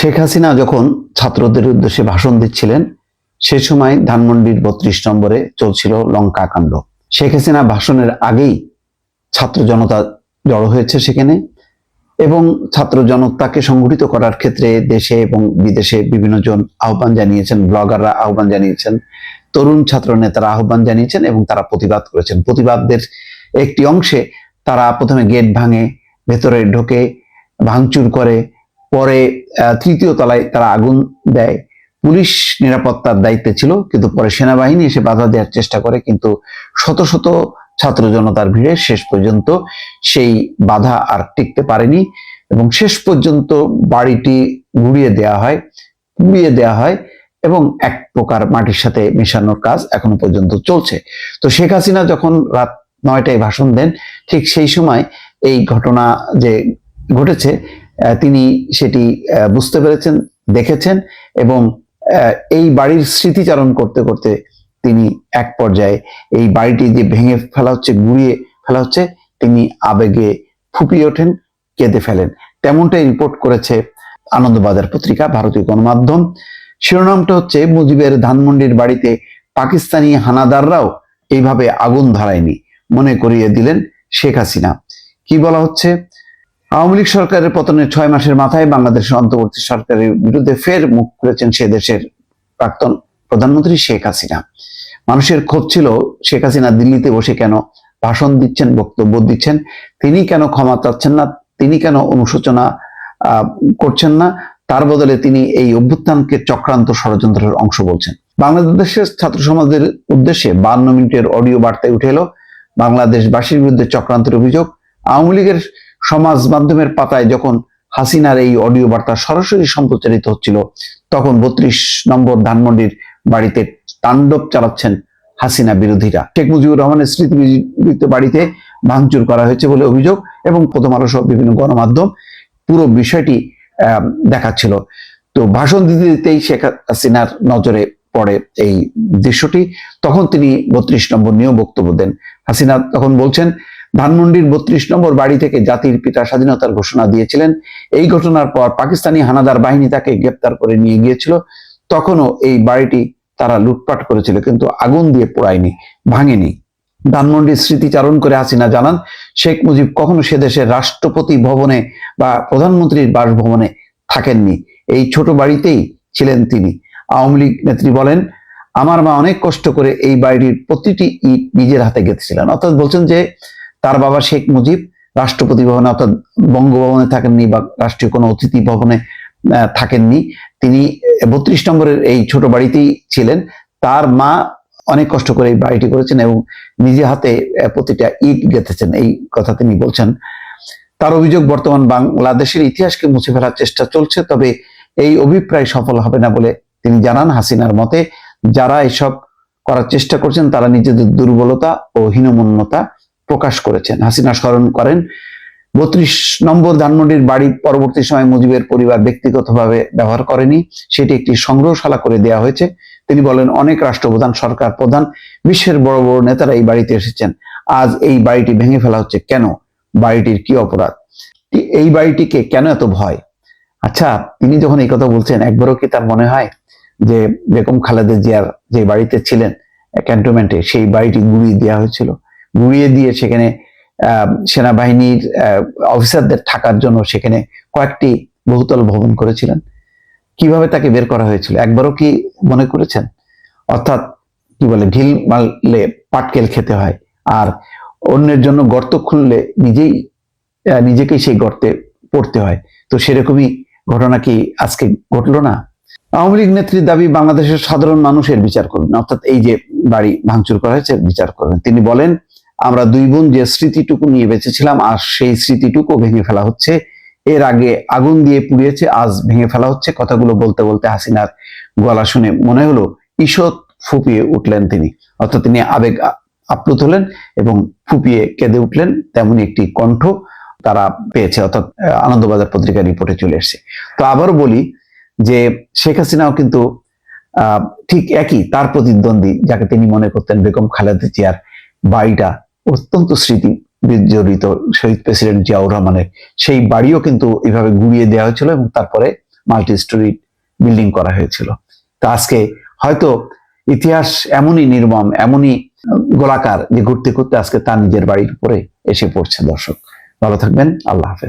শেখ হাসিনা যখন ছাত্রদের উদ্দেশ্যে ভাষণ দিচ্ছিলেন, সে সময় ধানমন্ডির বত্রিশ নম্বরে চলছিল লঙ্কা কাণ্ড। শেখ হাসিনা ভাষণের আগেই ছাত্র জনতা জড়ো হয়েছে সেখানে এবং ছাত্র জনতাকে সংগঠিত করার ক্ষেত্রে দেশে এবং বিদেশে বিভিন্ন জন আহ্বান জানিয়েছেন, ব্লগাররা আহ্বান জানিয়েছেন, তরুণ ছাত্র নেতারা আহ্বান জানিয়েছেন এবং তারা প্রতিবাদ করেছেন। প্রতিবাদদের একটি অংশে তারা প্রথমে গেট ভাঙে, ভেতরে ঢোকে, ভাঙচুর করে পরে তৃতীয় তলায় তারা আগুন দেয়। পুলিশ নিরাপত্তার দায়িত্বে ছিল, কিন্তু পরে সেনাবাহিনী এসে বাধা দেওয়ার চেষ্টা করে, কিন্তু শত শত ছাত্র জনতার ভিড়ে শেষ পর্যন্ত সেই বাধা আর টিকতে পারেনি এবং শেষ পর্যন্ত বাড়িটি গুড়িয়ে দেওয়া হয় গুড়িয়ে দেওয়া হয় এবং এক প্রকার মাটির সাথে মেশানোর কাজ এখনও পর্যন্ত চলছে। তো শেখ হাসিনা যখন রাত নয়টায় ভাষণ দেন, ঠিক সেই সময় এই ঘটনা যে ঘটেছে তিনি সেটি বুঝতে পেরেছেন, দেখেছেন এবং এই বাড়ির স্মৃতিচারণ করতে করতে তিনি এক পর্যায়ে এই বাড়িটি যে ভেঙে ফেলা হচ্ছে, গুড়িয়ে ফেলা হচ্ছে, তিনি আবেগে ফুপিয়ে ওঠেন, কেঁদে ফেলেন। তেমনটাই রিপোর্ট করেছে আনন্দবাজার পত্রিকা, ভারতীয় গণমাধ্যম। শিরোনামটা হচ্ছে, মুজিবের ধানমন্ডির বাড়িতে পাকিস্তানি হানাদাররাও এইভাবে আগুন ধরায়নি। মনে করিয়ে দিলেন শেখ হাসিনা। কি বলা হচ্ছে? আওয়ামী লীগ সরকারের পতনের ছয় মাসের মাথায় বাংলাদেশের অন্তর্বর্তী সরকারের বিরুদ্ধে ফের মুখ খুলেছেন সে দেশের প্রাক্তন প্রধানমন্ত্রী শেখ হাসিনা। মানুষের ক্ষোভ ছিল, শেখ হাসিনা দিল্লিতে বসে কেন ভাষণ দিচ্ছেন, বক্তব্য দিচ্ছেন? তিনি কেন ক্ষমা চাচ্ছেন না? তিনি কেন অনুশোচনা করছেন না? তার বদলে তিনি এই অভ্যুত্থানকে চক্রান্ত ষড়যন্ত্রের অংশ বলছেন। বাংলাদেশের ছাত্র সমাজের উদ্দেশ্যে বান্ন মিনিটের অডিও বার্তায় উঠে এলো, বাংলাদেশবাসীর বিরুদ্ধে চক্রান্তের অভিযোগ। আওয়ামী লীগের সমাজ মাধ্যমের পাতায় যখন হাসিনার এই অডিও বার্তা সরাসরি সম্প্রচারিত হচ্ছিল, তখন বত্রিশ নম্বর ধানমন্ডির বাড়িতে তাণ্ডব চালাচ্ছেন হাসিনা বিরোধীরা। শেখ মুজিবুর রহমানের স্মৃতি বাড়িতে ভাঙচুর করা হয়েছে বলে অভিযোগ এবং প্রথম আলো সহ বিভিন্ন গণমাধ্যম পুরো বিষয়টি দেখাচ্ছিল। তো ভাষণ দিতে দিতেই শেখ হাসিনার নজরে পড়ে এই দৃশ্যটি। তখন তিনি বত্রিশ নম্বর নিয়েও বক্তব্য দেন। হাসিনা তখন বলছেন ধানমন্ডির বত্রিশ নম্বর বাড়ি থেকে জাতির পিতা স্বাধীনতার ঘোষণা দিয়েছিলেন। এই ঘটনার পর পাকিস্তানি হানাদার বাহিনী তাকে গ্রেপ্তার করে নিয়ে গিয়েছিল। তখনও এই বাড়িটি তারা লুটপাট করেছিল, কিন্তু আগুন দিয়ে পোড়ায়নি, ভাঙেনি। ধানমন্ডির স্মৃতিচারণ করে হাসিনা জানান, শেখ মুজিব কখনো সে দেশের রাষ্ট্রপতি ভবনে বা প্রধানমন্ত্রীর বাসভবনে থাকেননি। এই ছোট বাড়িতেই ছিলেন তিনি। আওয়ামী লীগ নেত্রী বলেন, আমার মা অনেক কষ্ট করে এই বাড়িটির প্রতিটি ইট নিজের হাতে গেঁথেছিলেন। অর্থাৎ বলছেন যে তার বাবা শেখ মুজিব রাষ্ট্রপতি ভবনে, অর্থাৎ বঙ্গভবনে থাকেননি বা রাষ্ট্রীয় কোনো অতিথি ভবনে থাকেননি। তিনি বত্রিশ নম্বরের এই ছোট বাড়িতেই ছিলেন। তার মা অনেক কষ্ট করে এই বাড়িটি করেছেন এবং নিজে হাতে প্রতিটা ইট গেঁথেছেন, এই কথা তিনি বলছেন। তার অভিযোগ বর্তমান বাংলাদেশের ইতিহাসকে মুছে ফেলার চেষ্টা চলছে, তবে এই অভিপ্রায় সফল হবে না বলে তিনি জানান হাসিনার মতে। যারা এসব করার চেষ্টা করছেন, তারা নিজেদের দুর্বলতা ও হীনমন্যতা প্রকাশ করেছেন। হাসিনা স্মরণ করেন, বত্রিশ নম্বর ধানমন্ডির বাড়ি পরবর্তী সময় মুজিবের পরিবার ব্যক্তিগতভাবে ব্যবহার করেনি। সেটি একটি সংগ্রহশালা করে দেওয়া হয়েছে। তিনি বলেন, অনেক রাষ্ট্রপ্রধান, সরকার প্রধান, বিশ্বের বড় বড় নেতারা এই বাড়িতে এসেছেন। আজ এই বাড়িটি ভেঙে ফেলা হচ্ছে কেন? বাড়িটির কি অপরাধ? এই বাড়িটিকে কেন এত ভয়? আচ্ছা তিনি যখন এই কথা বলছেন, একবারও কি তার মনে হয় যে বেগম খালেদা জিয়ার যে বাড়িতে ছিলেন, ক্যান্টনমেন্টে, সেই বাড়িটি গুড়িয়ে দেওয়া হয়েছিল? গুড়িয়ে দিয়ে সেখানে সেনাবাহিনীর অফিসারদের থাকার জন্য সেখানে কয়েকটি বহুতল ভবন করেছিলেন। কীভাবে তাকে বের করা হয়েছিল? একবারও কি মনে করেছেন? অর্থাৎ কি বলে ঢিল মারলে পাটকেল খেতে হয় আর অন্যের জন্য গর্ত খুললে নিজেই আহ, নিজেকেই সেই গর্তে পড়তে হয়। তো সেরকমই ঘটনা কি আজকে ঘটলো না? আওয়ামী লীগ নেত্রীর দাবি বাংলাদেশের সাধারণ মানুষের বিচার করবেন। অর্থাৎ এই যে বাড়ি ভাঙচুর করা হয়েছে বিচার করবেন। তিনি বলেন আমরা দুই বোন যে স্মৃতিটুকু নিয়ে বেঁচেছিলাম, আর সেই স্মৃতিটুকু ভেঙে ফেলা হচ্ছে। এর আগে আগুন দিয়ে পুড়িয়েছে, আজ ভেঙে ফেলা হচ্ছে, কথাগুলো বলতে বলতে হাসিনার গলা শুনে মনে হলো, ঈষৎ ফুপিয়ে উঠলেন তিনি। অর্থাৎ তিনি আবেগ আপ্লুত হলেন এবং ফুপিয়ে কেঁদে উঠলেন তেমনি একটি কণ্ঠ তারা পেয়েছে, অর্থাৎ আনন্দবাজার পত্রিকার রিপোর্টে চলে এসেছে। তো আবারও বলি যে শেখ হাসিনাও কিন্তু ঠিক একই তার প্রতিদ্বন্দ্বী, যাকে তিনি মনে করতেন বেগম খালেদা জিয়ার বাড়িটা অত্যন্ত স্মৃতি বিজড়িত শহীদ প্রেসিডেন্ট জিয়াউর রহমানের। সেই বাড়িও কিন্তু এভাবে গুড়িয়ে দেওয়া হয়েছিল এবং তারপরে মাল্টি স্টোরি বিল্ডিং করা হয়েছিল। তো আজকে হয়তো ইতিহাস এমনই নির্মম, এমনই গোলাকার যে ঘুরতে ঘুরতে আজকে তার নিজের বাড়ির উপরে এসে পড়ছে দর্শক। ভালো থাকবেন, আল্লাহ হাফেজ।